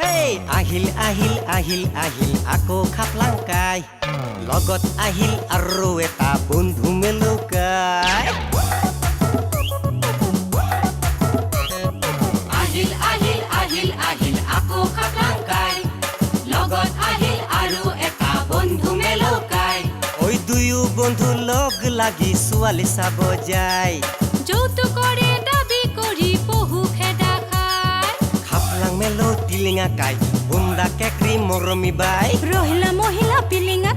হেই আহিল আহিল আহিল আহিল আকৌ খাপলাংকাই লগত আহিল আৰু এটা বন্ধু মেলুকাই। আহিল আহিল আহিল আহিল আকৌ খাপলাংকাই লগত আহিল আৰু এটা বন্ধু মেলকাই। ঐ দুয়ো বন্ধু লগ লাগি ছোৱালী চাব যায়। যৌতুকৰে টিলিঙা কাই বুন্দা কেকৰি মৰমী বাই ৰহিলা মহিলা পিলিঙা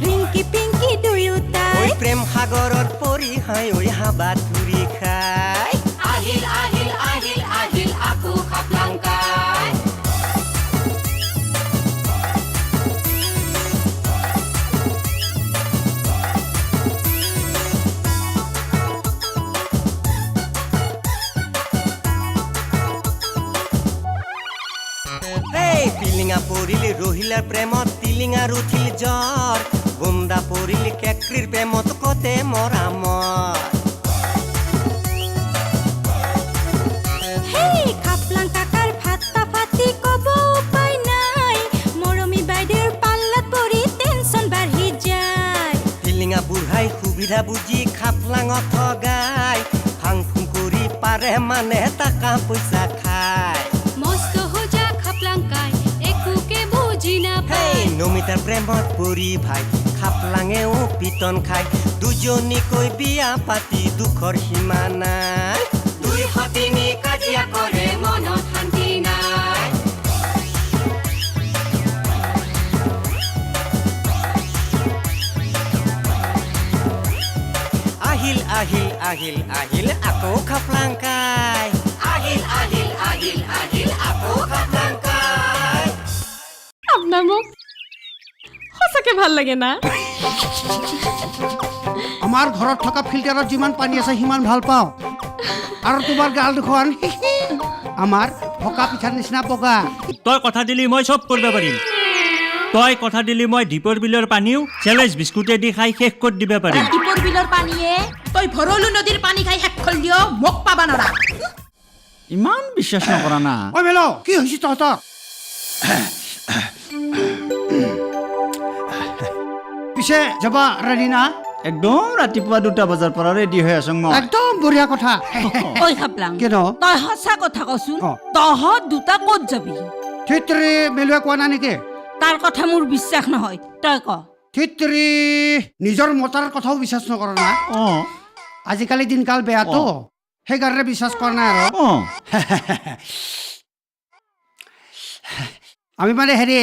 পিংকি ঐ দুয়োটাই প্ৰেম সাগৰত পৰি হাই ঐ হাবা তুৰি খাই আহিল আহিল আহিল আহিল আকৌ খাপলাংকাই প্ৰেমত টিলিঙাৰ উঠিল জ্বৰ বুন্দা পৰিল কেকৰিৰ প্ৰেমত কতে যায়। টিলিঙা বুঢ়াই সুবিধা বুজি খাপলাঙত ঠগাই ফাং ফুং কৰি পাৰে মানে টাকা পইচা খায় নাপায় নমিতাৰ প্ৰেমত পৰি ভাই খাপলাঙেও পিটন খাই। দুজনীকৈ বিয়া পাতি দুখৰ সীমা নাই। দুই সতিনী কাজিয়া কৰে মনত শান্তি নাই। আহিল আহিল আহিল আহিল আকৌ খাপলাংকাই আহিল আহিল আহিল আহিল আকৌ খাপলাংকাই আপোনাৰ মোক সঁচাকে ভালো লাগে না। আমাৰ ঘৰত থকা ফিল্টাৰত যিমান পানী আছে সিমান ভালো পাওঁ। আৰু তোমাৰ গাল দুখন আমাৰ পকা পিঠাৰ নিচিনা পকা। তই কথা দিলি মই চব কৰিব পাৰিম। তই কথা দিলি মই দীপৰ বিলৰ পানীও চেলেঞ্জ বিস্কুটেদি খাই শেষ কৰি দিব পাৰিম। দীপৰ বিলৰ পানীয়ে তই ভৰলু নদীৰ পানী খাই শেষ কৰি দিয় মোক পাবা নৰা। ইমান বিশ্বাস নকৰা না। ঐ মেল কি হৈছে তহঁতৰ? পিছে যাবা ৰেডি না? একদম ৰাতিপুৱা দুটা বজাৰ পৰা ৰেডি হৈ আছো মই। একদম বঢ়িয়া কথা। ঐ খাপলাং কিয় ন? তই সঁচা কথা কচোন তহঁত দুটা ক'ত যাবি? থিত্ৰী মেলুৱে কোৱা নাই নেকি? তাৰ কথা মোৰ বিশ্বাস নহয় তই ক। থিত্ৰী নিজৰ মতাৰ কথাও বিশ্বাস নকৰ না। অঁ। আজিকালি দিনকাল বেয়াতো সেইকাৰণে বিশ্বাস কৰা নাই আৰু। আমি মানে হেৰি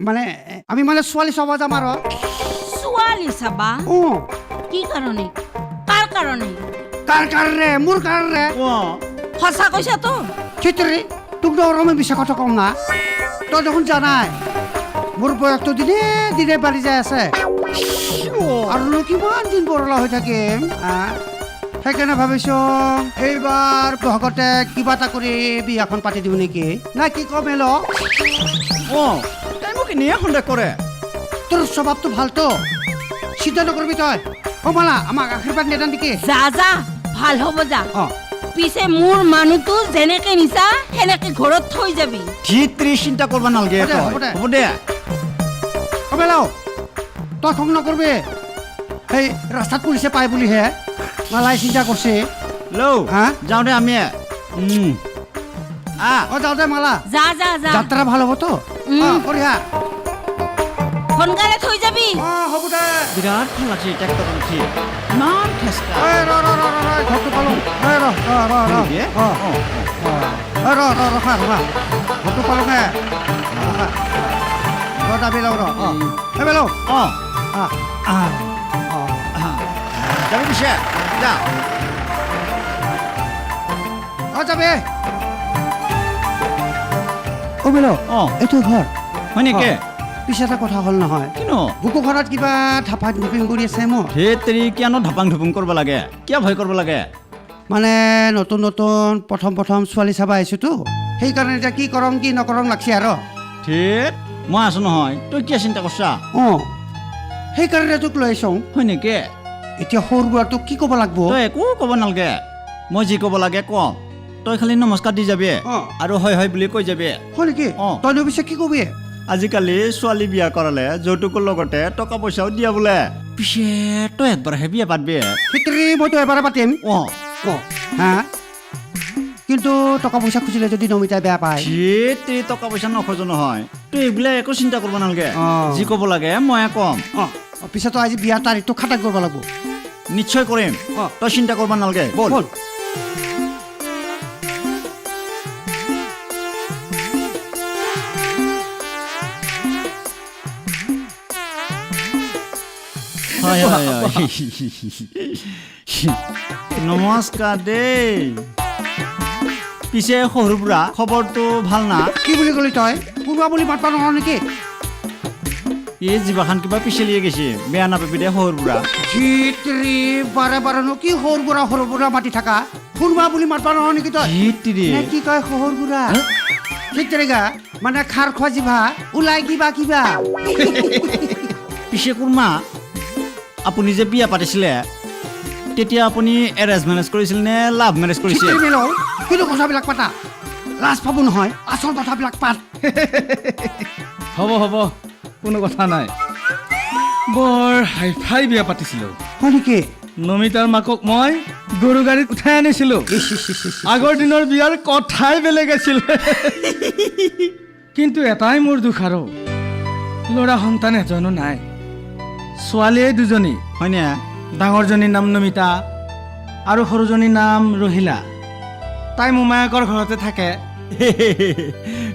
মানে আমি মানে ছোৱালী চাব যাম আৰু ছোৱালী চাবা অঁ কি কাৰণে কাৰ কাৰণে কাৰ কাৰণে মোৰ কাৰণে? অঁ সঁচা কৈছা তো। থিত্ৰী তোক তো আমি মিছা কথা কম না। তই দেখোন জানাই মোৰ বয়সটো দিনে দিনে বাঢ়ি যাই আছে। আৰুনো কিমান দিন বৰলা হৈ থাকিম? সেইকাৰণে ভাবিছো এইবাৰ বহাগতে কিবা এটা কৰি বিয়াখন পাতি দিওঁ নেকি? না কি কম এল? অঁ তাই মোক এনেই সন্দেহ কৰে। তোৰ স্বভাৱটো ভালতো চিন্তা নকৰিবি তই অ মালা আমাক আশীৰ্বাদ নিদান নেকি? যা যা ভালো হ'ব যা। অ। পিছে মোৰ মানুহটো যেনেকে নিছা সেনেকে ঘৰত থৈ যাবি। ধীত্ৰী চিন্তা কৰিব নালাগে হ'ব দে, তই। হ'ব দে। হ'ব দে। তই খং নকৰিবি। সেই ৰাস্তাত পুলিচে পাই বুলিহে। মালাই চিন্তা কৰিছে। লৌ। হা? যাওঁ দে আমি অ যাওঁ দে মালা। যা যা যা। যাত্ৰা ভালো হ'ব তো। বঢ়িয়া সোনকালে থৈ যাবি। অ হ'ব দে। বিৰাট ভালো লাগছে ট্ৰেক্টৰ উঠি। ইমান খেচকা ঐ ৰ ৰ ৰ ৰ ৰ ঘৰটো পালোঁ। ৰ ৰ ৰ ৰ অঁ, অ ৰ ৰ ৰখা ৰখা। ঘৰটো পালোঁ হে। ৰখা ৰ দাবি লওঁ ৰ অ। এই বেলো। অঁ। আ আ অ যাবি পিছে যা অ যাবি। অ বেলো অঁ এইটো ঘৰ হয় নেকি পিছে এটা কথা হ'ল নহয় কিনো? বুকু ঘৰত কিবা থাপাক ধুপিং কৰি আছে মোৰ। ধেত্ৰী কিয়নো ধাপাং ধুপুং কৰিব লাগে? কিয় ভয় কৰিব লাগে? মানে নতুন নতুন প্ৰথম প্ৰথম ছোৱালী চাব আহিছোতো সেইকাৰণে এতিয়া কি কৰম কি নকৰম লাগছে আৰু। ঠিক মই আছো নহয়। তই কিয় চিন্তা কৰছা? অঁ। সেইকাৰণে তোক লৈ আহিছোঁ। হয় নেকি এতিয়া সৰু বুঢ়াটোক কি ক'ব লাগিব? তই একো ক'ব নালাগে। মই যি ক'ব লাগে ক। তই খালি নমস্কাৰ দি যাবি। আৰু হয় হয় বুলি কৈ যাবি। হয় নেকি। তই পিছে কি কবি? আজিকালি ছোৱালী বিয়া কৰালে যৌতুকৰ লগতে টকা পইচাও দিয়া বোলে। পিছে তই একবাৰহে বিয়া পাতবি? ভিতৰি মইতো এবাৰে পাতিম। অঁ। হা? কিন্তু টকা পইচা খুজিলে যদি নমিতাই বেয়া পায়। তে টকা পইচা নখোজো নহয়। তই এইবিলাক একো চিন্তা কৰিব নালাগে। যি ক'ব লাগে মই ক'ম। পিছে তই আজি বিয়াৰ তাৰিখটো খাটাং কৰিব লাগিব। নিশ্চয় কৰিম অ। তই চিন্তা কৰিব নালাগে ব'ল। ব'ল। হয় হয় হয়। নমস্কাৰ দেই পিছে সৰু বুঢ়া খবৰটো ভালো না? কি বুলি ক'লি তই? কোনোবা বুলি মাতবা নহয় নেকি? এই জিভাখন কিবা পিছলিয়ে গৈছে। বেয়া নাপাবি দে সৰু বুঢ়া। ভিতৰি বাৰে বাৰেনো কি সৰু বুঢ়া সৰু বুঢ়া মাতি থাকা? কোনোবা বুলি মাতবা নহয় নেকি তই? জিতিৰি। নে কি কয় শহুৰ বুঢ়া? ভিতৰিগা মানে খাৰ খোৱা জিভা ওলাই কিবা কিবা? পিছে কুৰ্মা আপুনি যে বিয়া পাতিছিলে তেতিয়া আপুনি এৰেঞ্জ মেৰেজ কৰিছিল নে লাভ মেৰেজ কৰিছিল? কিন্তু কথাবিলাক পাতা। লাজ পাব নহয় আচল কথাবিলাক পাত। হ'ব হ'ব। কোনো কথা নাই। বৰ হাইফাই বিয়া পাতিছিলোঁ। হয় নেকি? নমিতাৰ মাকক মই গৰু গাড়ীত উঠাই আনিছিলোঁ। আগৰ দিনৰ বিয়াৰ কথাই বেলেগ আছিল। কিন্তু এটাই মোৰ দুখ আৰু। ল'ৰা সন্তান এজনো নাই। ছোৱালীয়ে দুজনী। হয়নে ডাঙৰজনীৰ নাম নমিতা আৰু সৰুজনীৰ নাম ৰহিলা। তাই মোমায়েকৰ ঘৰতে থাকে।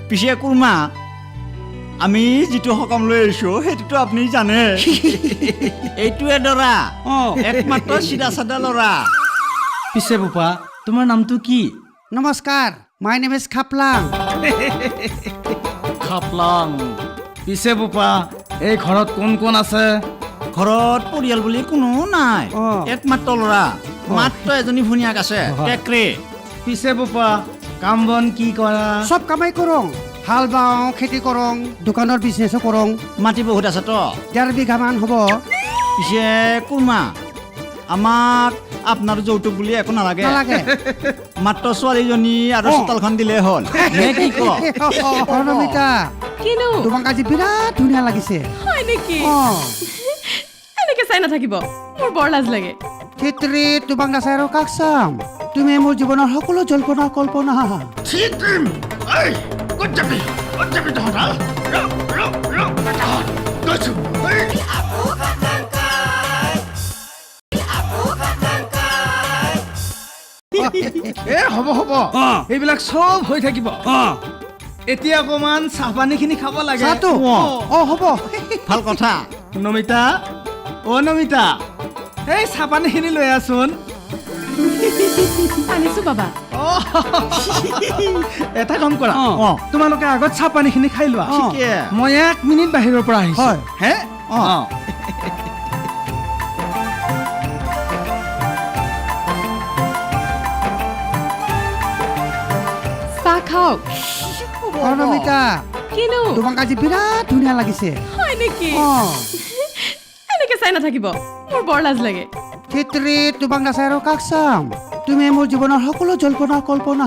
পিছে কুৰ্মা আমি যিটো সকাম লৈ আহিছো সেইটোতো আপুনি জানে। এইটোৱে দৰা। অ। একমাত্ৰ চিধা চাদা ল'ৰা। পিছে বোপা তোমাৰ নামটো কি? নমস্কাৰ my name is Khaplang. Khaplang. পিছে বোপা এই ঘৰত কোন কোন আছে? ঘৰত পৰিয়াল বুলি কোনো নাই। একমাত্ৰ ল'ৰা। মাত্ৰ এজনী ভনীয়াক আছে। কেকৰে পিছে বোপা কাম বন কি কৰা? চব কামেই কৰোঁ। হাল বাওঁ খেতি কৰোঁ দোকানৰ বিজনেছো কৰোঁ। মাটি বহুত আছে তো। ডেৰ বিঘামান হ'ব। পিছে কুৰ্মা আমাক আপোনাৰ যৌতুক বুলি একো নালাগে। মাত্ৰ ছোৱালীজনী আৰু। চোতালখন দিলেই হ'ল। নে কি ক? প্ৰণমিতা কিনো? তোমাক আজি বিৰাট ধুনীয়া লাগিছে। হয় নেকি? এনেকে চাই নাথাকিব। মোৰ বৰ লাজ লাগে। চিত্ৰি তোমাক নাচাই আৰু কাক চাম? তুমি মোৰ জীৱনৰ সকলো জল্পনা কল্পনা। এ হ'ব হ'ব। এইবিলাক চব হৈ থাকিব। এতিয়া অকমান চাহ পানীখিনি খাব লাগে। অ। হ'ব। ভালো কথা। নমিতা অ নমিতা। এই চাহ পানীখিনি লৈ আছোন। আনিছো বাবা। এটা কাম কৰা। অ। তোমালোকে আগত চাহ পানীখিনি খাই লোৱা। মই এক মিনিট বাহিৰৰ পৰা আহিছো। হে? অ। চাহ খাওক কিনো? তোমাক আজি বিৰাট ধুনীয়া লাগিছে। হয় নেকি? এনেকে চাই নাথাকিব। মোৰ বৰ লাজ লাগে। চিত্ৰি তোমাক নাচাই আৰু কাক চাম? তুমি মোৰ জীৱনৰ সকলো জল্পনা কল্পনা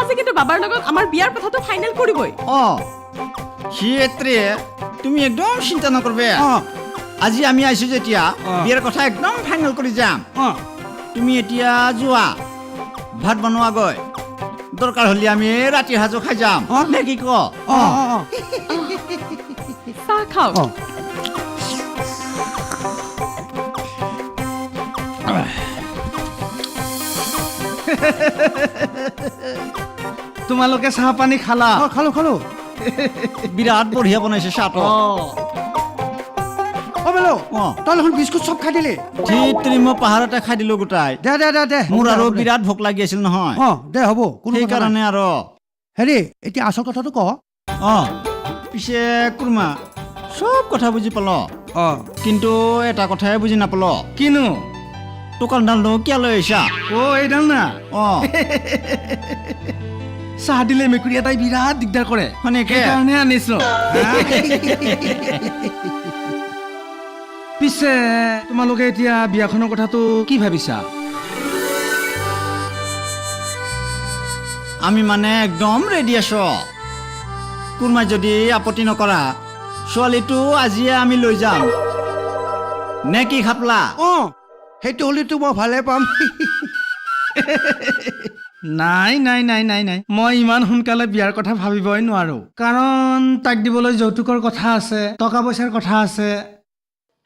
আজি কিন্তু বাবাৰ লগত আমাৰ বিয়াৰ কথাটো ফাইনেল কৰিবই। অ। সি তুমি একদম চিন্তা নকৰবে। অ। আজি আমি আহিছো যেতিয়া বিয়াৰ কথা একদম ফাইনেল কৰি যাম। অ। তুমি এতিয়া যোৱা। ভাত বনোৱা গৈ। দৰকাৰ হ'লে আমি ৰাতিৰ সাজো খাই যাম। অ। নে কি। ক অ অ অ। চাহ খাওক অ। তোমালোকে চাহ পানী খালা? অ খালো খালো। বিৰাট বঢ়িয়া বনাইছে চাহটো। অ। অ বেলো অ। তই দেখোন বিস্কুট চব খাই দিলি? ঠিক মই পাহাৰতে খাই দিলো গোটাই। দে দে দে দে। মোৰ আৰু বিৰাট ভোক লাগি আছিল নহয়। অ দে হ'ব কোনো কথা নাই। সেইকাৰণে আৰু। হেৰি এতিয়া আচল কথাটো ক। অ পিছে কুৰ্মা চব কথা বুজি পাল। অ। কিন্তু এটা কথাই বুজি নাপাল। কিনো? দোকানদাৰনো কিয় লৈ আহিছা অ এইডাল না? অ। চাহ দিলে মেকুৰী এটাই বিৰাট দিগদাৰ কৰে। সেনেকে সেইকাৰণে আনিছো পিছে তোমালোকে এতিয়া বিয়াখনৰ কথাটো কি ভাবিছা? আমি মানে একদম ৰেডি আছো। কোনোবাই যদি আপত্তি নকৰা ছোৱালীটো আজিয়ে আমি লৈ যাম। নে কি খাপলা? অঁ। সেইটো হ'লেতো মই ভালে পাম। নাই নাই নাই নাই নাই। মই ইমান সোনকালে বিয়াৰ কথা ভাবিবই নোৱাৰো। কাৰণ তাক দিবলৈ যৌতুকৰ কথা আছে টকা পইচাৰ কথা আছে।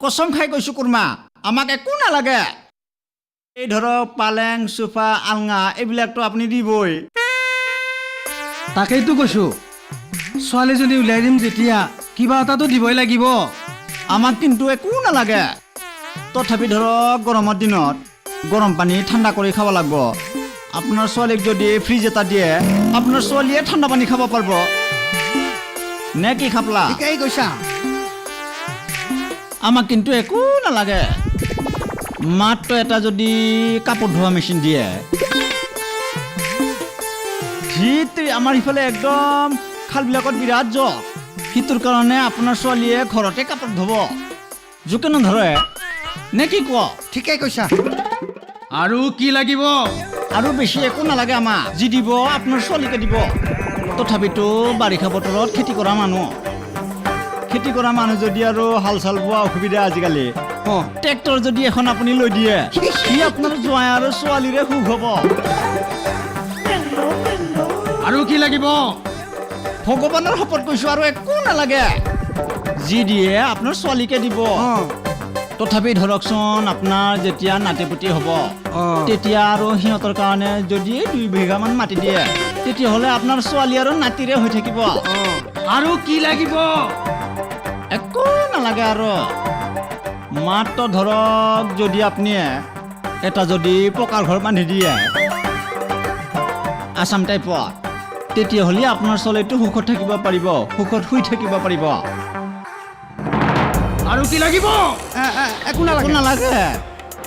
কচম খাই কৈছো কুৰ্মা। আমাক একো নালাগে। এই ধৰক পালেং চোফা আলঙা এইবিলাকতো আপুনি দিবই। তাকেইতো কৈছো। ছোৱালীজনী উলিয়াই দিম যেতিয়া কিবা এটাতো দিবই লাগিব। আমাক কিন্তু একো নালাগে। তথাপি ধৰক গৰমৰ দিনত গৰম পানী ঠাণ্ডা কৰি খাব লাগিব। আপোনাৰ ছোৱালীক যদি ফ্ৰিজ এটা দিয়ে আপোনাৰ ছোৱালীয়ে ঠাণ্ডা পানী খাব পাৰিব। নে কি খাপলা? ঠিকেই কৈছা। আমাক কিন্তু একো নালাগে। মাত্ৰ এটা যদি কাপোৰ ধোৱা মেচিন দিয়ে। সিটো আমাৰ ইফালে একদম খালবিলাকত বিৰাট জক সিটোৰ কাৰণে আপোনাৰ ছোৱালীয়ে ঘৰতে কাপোৰ ধুব। জোকে নধৰে নে কি কোৱা ঠিকেই কৈছা। আৰু কি লাগিব? আৰু বেছি একো নালাগে আমাক যি দিব আপোনাৰ ছোৱালীকে দিব। তথাপিতো বাৰিষা বতৰত খেতি কৰা মানুহ। খেতি কৰা মানুহ যদি আৰু হাল চাল বোৱা অসুবিধা আজিকালি। অঁ। ট্ৰেক্টৰ যদি এখন আপুনি লৈ দিয়ে সি আপোনাৰ জোঁৱাই আৰু ছোৱালীৰে সুখ হ'ব। আৰু কি লাগিব? ভগৱানৰ শপত কৈছো আৰু একো নালাগে। যি দিয়ে আপোনাৰ ছোৱালীকে দিব। অঁ। তথাপি ধৰকচোন আপোনাৰ যেতিয়া নাতিপুতি হ'ব তেতিয়া আৰু সিহঁতৰ কাৰণে যদি দুই বিঘামান মাটি দিয়ে তেতিয়াহ'লে আপোনাৰ ছোৱালী আৰু নাতিৰে হৈ থাকিব। আৰু কি লাগিব? একো নালাগে আৰু। মাত্ৰ ধৰক যদি আপুনি এটা যদি পকাৰ ঘৰ বান্ধি দিয়ে আছাম টাইপত তেতিয়াহ'লে আপোনাৰ ছোৱালীটো সুখত থাকিব পাৰিব সুখত শুই থাকিব পাৰিব। আৰু কি লাগিব? একো নালাগে। নালাগে।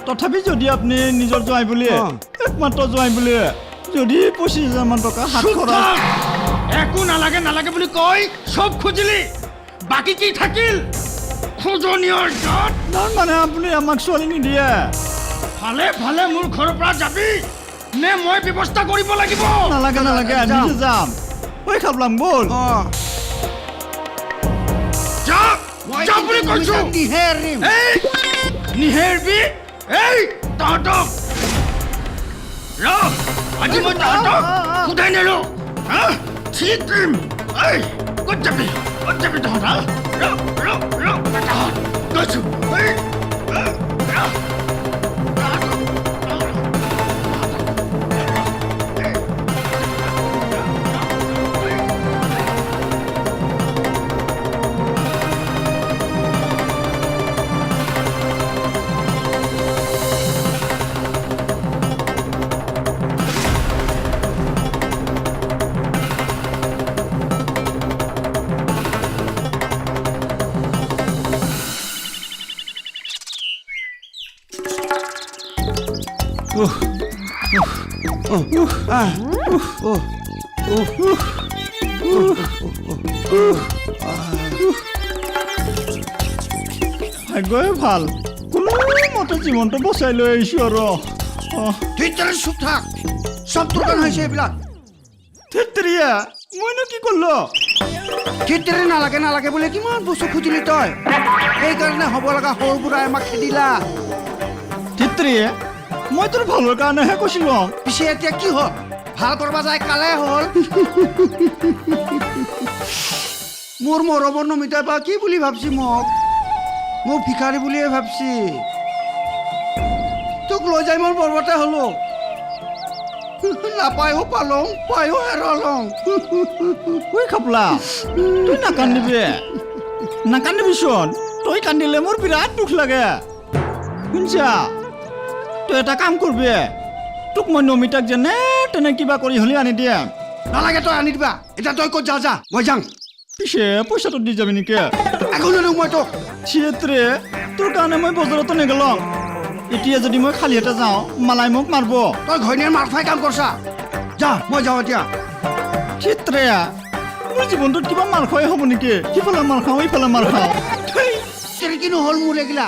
তথাপি যদি আপুনি নিজৰ জোৱাই বুলি অঁ। একমাত্ৰ জোৱাই বুলি যদি পঁচিছ হাজাৰমান টকা হাত খৰচ একো নালাগে নালাগে বুলি কৈ চব খুজিলি। বাকী কি থাকিল? খোজনীয়ৰ তাৰ মানে আপুনি আমাক ছোৱালী নিদিয়ে। ভালে ভালে মোৰ ঘৰৰ পৰা যাবি। নে মই ব্যৱস্থা কৰিব লাগিব? নালাগে নালাগে আমি যাম। ঐ খাবলাম ব'ল। অঁ যা মই যা বুলি কিন্তু কৈছো নমিতাক নিহেৰিম এই নিহেৰবি এই তহঁতক ৰ আজি মই তহঁতক সোধাই নিলো হা ঠিক কৰিম এই ক'ত যাবি ক'ত যাবি তহঁত হা ৰ ৰ ৰ তহঁত গৈছো এই ৰ, ভাগ্যই ভালো। কোনো মতে জীৱনটো বচাই লৈ আহিছোঁ আৰু। অহ, তেতিয়াহ'লে চুপ থাক। চব দোকান হৈছে এইবিলাক। ধেত্তেৰিয়া মইনো কি কৰিলো তেতিয়াৰে নালাগে নালাগে বোলে কিমান বস্তু খুজিলি তই? সেইকাৰণে হ'ব লগা সৰু বুঢ়াই আমাক খেদিলা। ধেত্তেৰিয়ে মই তোৰ ভালৰ কাৰণেহে কৈছিলোঁ পিছে এতিয়া কি হ'ল? ভালো কৰিব যায় কালে হ'ল। মোৰ মৰমৰ নমিতাই বা কি বুলি ভাবছি মোক? মোক ভিখাৰী বুলিয়ে ভাবছি। তোক লৈ যাই মোৰ বৰবতে হলো। নাপায়ো পালং পায়ো হেৰালং ঐ খাপলা তই নাকান্দিবি নাকান্দিবিচোন তই কান্দিলে মোৰ বিৰাট দুখ লাগে। শুনছা? তই এটা কাম কৰবি তোক মই নমিতাক যেনে তেনে কিবা কৰি হ'লে আনি দিয়ে। নালাগে তই আনি দিবা। এতিয়া তই ক'ত যা যা মই যাম। পিছে পইচাটো দি যাবি নেকি? একো নিদিওঁ মই তোক। চিয়েত্ৰে তোৰ কাৰণে মই বজাৰতো নেগেলো। এতিয়া যদি মই খালী হাতে যাওঁ মালাই মোক মাৰিব। তই ঘৈণীৰ মাৰ খাই কাম কৰছা। যা মই যাওঁ এতিয়া। চিত্ৰে মোৰ জীৱনটোত কিবা মাৰ খোৱাই হ'ব নেকি? সিফালে মাৰ খাওঁ ইফালে মাৰ খাওঁ। কিনো হ'ল মোৰ এগিলা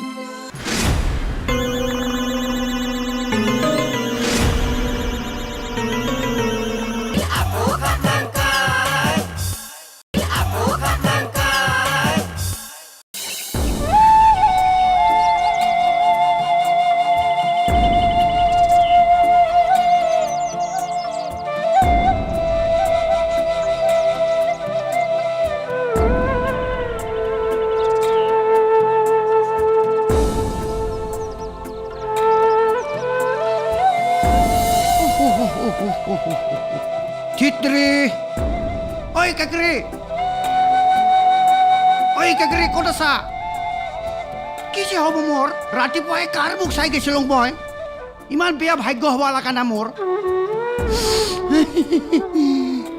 কেকৰি ঐ কেকৰি ক'ত আছা? কি যে হ'ব মোৰ ৰাতিপুৱাই কাৰ মোক চাই গৈছিলোঁ মই? ইমান বেয়া ভাগ্য হ'ব লগা না মোৰ।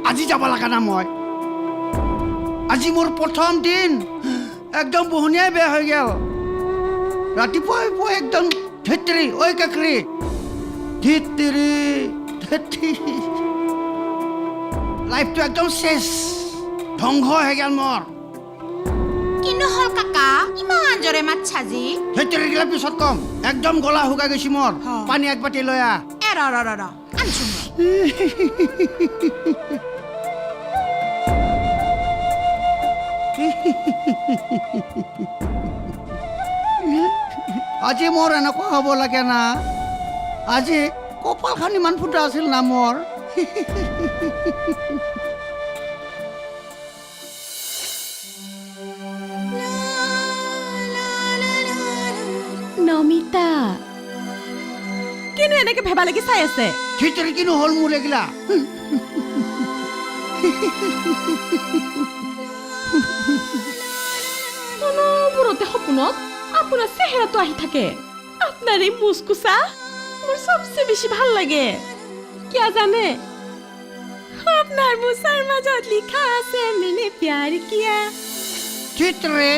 আজি যাব লগা না মই। আজি মোৰ প্ৰথম দিন। একদম বহনীয়াই বেয়া হৈ গ'ল। ৰাতিপুৱাই পুৱাই একদম ধেত্ৰী। ঐ কাকৰি ধেত্ৰী ধেত্ৰী। লাইফটো একদম চেচ ধ্বংস হৈ গ'ল মোৰ। কিনো হ'ল কাকা ইমান জোৰে মাত চাজি ধেত্ৰী গিলা পিছত কম। একদম গলা শুকাই গৈছে মোৰ। পানী এক বাতি লৈ আহ। এ ৰ ৰ ৰ ৰ আনছো আজি মোৰ এনেকুৱা হ'ব লাগে না। আজি কপালখন ইমান ফুটা আছিল না মোৰ। নমিতা। কিনো এনেকে ভেবা লাগি চাই আছে? ধেত্ৰী কিনো হ'ল মোৰ এইগিলা অনবৰতে সপোনত আপোনাৰ চেহেৰাটো আহি থাকে। আপোনাৰ এই মুচকুচা মোৰ চবচে বেছি ভালো লাগে। কিয় জানে আপোনাৰ মুচাৰ মাজত লিখা আছে মেনে প্যাৰ কিয়া। চিত্ৰে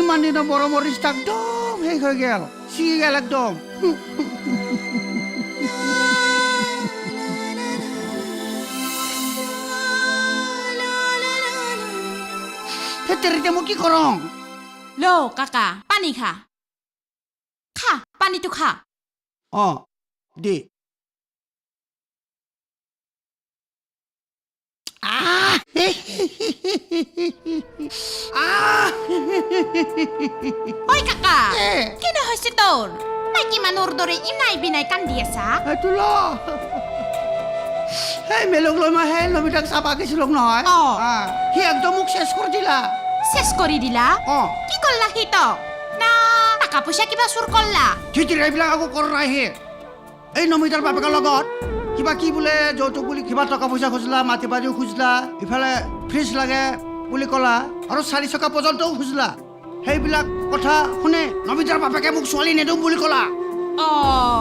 ইমান দিনৰ মৰমৰ ৰিষ্টা একদম শেষ হৈ গ'ল ছিগি গ'ল একদম। ধেত্ৰীতে মই কি কৰং ল কাকা পানী খা। খা পানীটো খা। অঁ দে। আহ! আহ! ঐ কাকা এ, কিনো হৈছে তোৰ মাইকী মানুহৰ দৰে ইনাই বিনাই কান্দি আছা এইটো ল সেই মেলুক লৈ মই সেই নমিতাক চাবা গৈছিলোঁ নহয় অ। সি একদম মোক চেচ কৰি দিলা চেচ কৰি দিলা অঁ কি কৰলা সি তক না টকা পইচা কিবা চুৰ কৰলা চিঠিৰ এইবিলাক আকৌ কৰ নাই সি এই নমিতাৰ বাপেকৰ লগত কিবা কি বোলে যৌতুক বুলি কিবা টকা পইচা খুজিলা মাটি বাৰীও খুজিলা ইফালে ফ্ৰিজ লাগে বুলি ক'লা আৰু চাৰি চকা পৰ্যন্তও খুজিলা। সেইবিলাক কথা শুনে নমিতাৰ বাপেকে মোক ছোৱালী নেদোঁ বুলি ক'লা। অ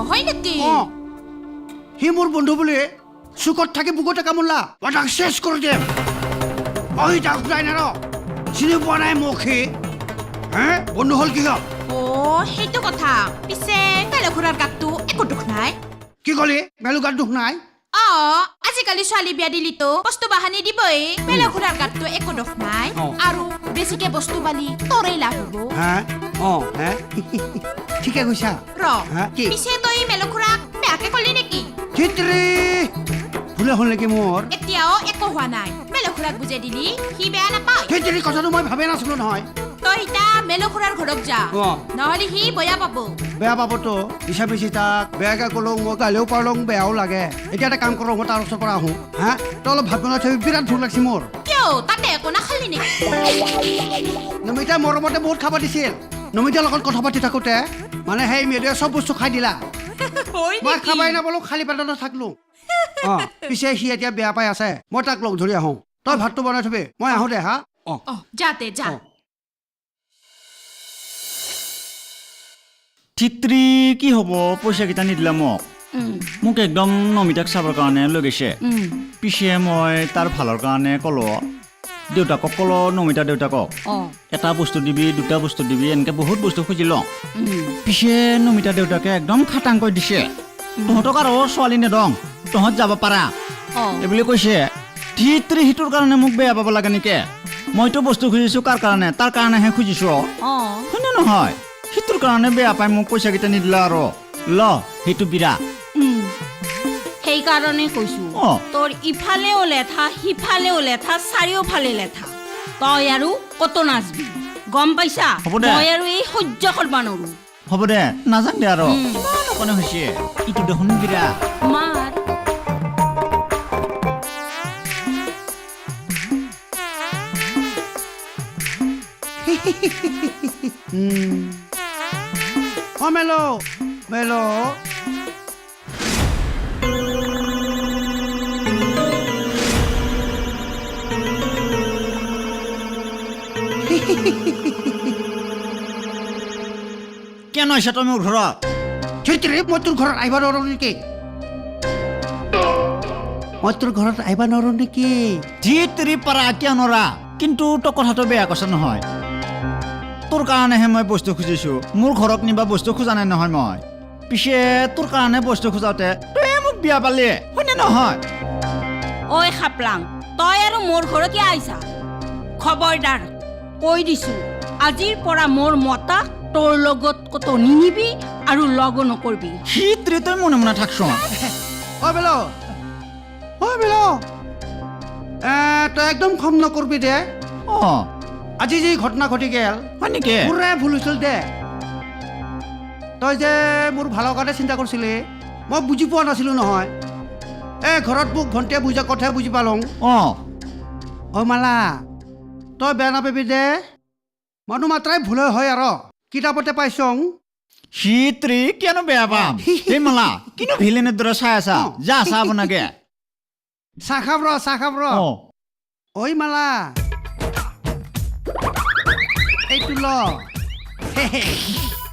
হয় নেকি? সি মোৰ বন্ধু বুলি চুকত থাকি বুকুতে কামোৰলা। মই তাক চেচ কৰি দিম মই তাক ঘূৰাই নৰ। চিনি পোৱা নাই মোক সি? হে? বন্ধু হ'ল কি হ'ল অ সেইটো কথা। পিছে বেলেগ ঘূৰাৰ গাতটো একো দুখ নাই? কি ক'লি? মেলুগাত দুখ নাই? অ আজিকালি ছোৱালী বিয়া দিলিতো বস্তু বাহানি দিবই। বেলেগ ঘূৰাৰ গাতটো একো দুখ নাই। অ। আৰু বেছিকে বস্তু বালি তোৰেই লাভ হ'ব। হা? অঁ হে? ঠিকে কৈছা। ৰ হা, কি? পিছে তই মেলো খুৰাক বেয়াকে কলি নেকি? চিত্ৰী ভুলে হ'ল নেকি মোৰ? এতিয়াও একো হোৱা নাই। মেলো খুৰাক বুজাই দিলি সি বেয়া নাপায়। চিত্ৰী কথাটো মই ভাবে নাছিলো নহয়। তই মেলো খুৰাৰ ঘৰত যা। অ। নহলে সি বয়া পাব। বেয়া পাবতো। পিছা পিছি তাক বেয়াকে ক'লো মই গালিও পাৰলো বেয়াও লাগে। এতিয়া এটা কাম কৰোঁ মই তাৰ ওচৰৰ পৰা আহোঁ। হা? তই অলপ ভাত বনাই থবি বিৰাট ভোক লাগিছে মোৰ। কিয়? তাতে একো নাখালি নেকি নমিতাই মৰমতে বহুত খাব দিছিল। নমিতাৰ লগত কথা পাতি থাকোঁতে মানে সেই মেদুৱে চব বস্তু খাই দিলা। হয় মই নেকি? খাবাই নাপালো খালী পেটতে থাকল। অ পিছে সি এতিয়া বেয়া পাই আছে। মই তাক লগ ধৰি আহোঁ। তই ভাতটো বনাই থবি মই আহোঁ দে হা? অ অ যাতে যা। অ। চিত্ৰী কি হ'ব? পইচাকেইটা নিদিলা মোক। মোক একদম নমিতাক চাবৰ কাৰণে লৈ গৈছে পিছে মই তাৰ ভালৰ কাৰণে ক'লো দেউতাকক ক'লো নমিতা দেউতাকক এটা বস্তু দিবি দুটা বস্তু দিবি এনেকৈ বহুত বস্তু খুজি লওঁ। পিছে নমিতা দেউতাকে একদম খাটাংকৈ দিছে। তহঁতক আৰু ছোৱালী নেদং তহঁত যাব পাৰা। এইবুলি কৈছে। চিত্ৰী সিটোৰ কাৰণে মোক বেয়া পাব লাগে নেকি? মইতো বস্তু খুজিছোঁ কাৰ কাৰণে? তাৰ কাৰণেহে খুজিছোঁ। হয়নে নহয়। কাৰণে বেয়া পাই মোক পইচাকেইটা নিদিলা আৰু। ল সেইটো বিৰা। সেইকাৰণে কৈছো অ। তোৰ ইফালেও লেঠা সিফালেও লেঠা চাৰিওফালে লেঠা। তই আৰু কত নাচবি? গম পাইছা? হ'ব দে। মই আৰু এই সহ্য কৰিব নোৱাৰো। হ'ব দে নাজান দে আৰু। অকণে হৈছে? ইটো দেখোন বিৰা। মাৰ। অ মেলো। মেলো। কেন আহিছা তই মোৰ ঘৰত মই তোৰ ঘৰত আহিব নোৱাৰো নেকি? মই তোৰ ঘৰত আহিব নোৱাৰো নেকি? যি তিৰি পাৰা কিয় নৰা কিন্তু তই কথাটো বেয়া কৈছা নহয়। তোৰ কাৰণেহে মই বস্তু খুজিছো। মোৰ ঘৰত নিবা বস্তু খোজা নাই নহয় মই। পিছে তোৰ কাৰণে বস্তু খোজাওঁতে তই মোক বিয়া পালি হয়নে নহয়? ঐ খাপলাং তই আৰু মোৰ ঘৰত কিয় আহিছা? খবৰদাৰ কৈ দিছো আজিৰ পৰা মোৰ মতাক তোৰ লগত ক'তো নিনিবি আৰু লগো নকৰবি। সি তিৰি তই মনে মনে থাকচোন। অ বেল অ বেল। এ তই একদম খং নকৰবি দে। অঁ। আজি যি ঘটনা ঘটি গেল হয় নেকি? মোৰে ভুল হৈছিল দে। তই যে মোৰ ভালৰ কাৰণে চিন্তা কৰিছিলি মই বুজি পোৱা নাছিলো নহয়। এ ঘৰত মোক ভণ্টিয়ে বুজা কথাই বুজি পালোঁ। অঁ। অ মালা তই বেয়া নাপাবি দে। মানুহ মাত্ৰাই ভুল হয় আৰু। কিতাপতে পাইছং। সি তিৰি কিয়নো বেয়া পাম? এই মালা কিনো ভিলেনৰ দৰে চাই আছা? যা চাহ বনাগে। চাহ খাম ৰ চাহ খাম ৰ। ঐ মালা এইটো ল।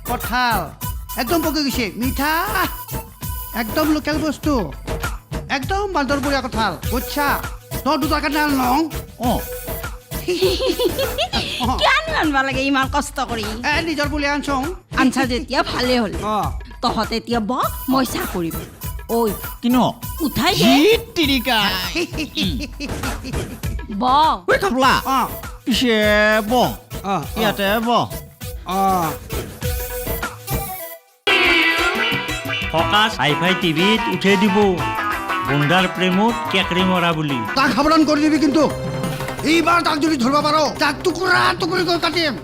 কঁঠাল। একদম পকি গৈছে। মিঠা। একদম লোকেল বস্তু। একদম বান্দৰবৰীয়া কঁঠাল। বুজছা তই দুটাৰ কাৰণে আনলং অঁ। কিয়নো আনবা লাগে? ইমান কষ্ট কৰি। এ নিজৰ বুলি আনছং আনছা যেতিয়া ভালে হ'ল। অ। তহঁত এতিয়া ব মই ঐ। কিনো? উঠাই দে। তিৰিকা। ব ঐ খাপলা অ। পিছে ব অ ইয়াতে ব অ ফকাচ হাই ফাই টিভিত উঠাই দিব। বন্ধাৰ প্ৰেমত কেকৰি মৰা বুলি। তাক সাৱধান কৰি দিবি কিন্তু। এইবাৰ তাক যদি ধৰিব পাৰ তাক টুকুৰা টুকুৰি কৰি কাটিম।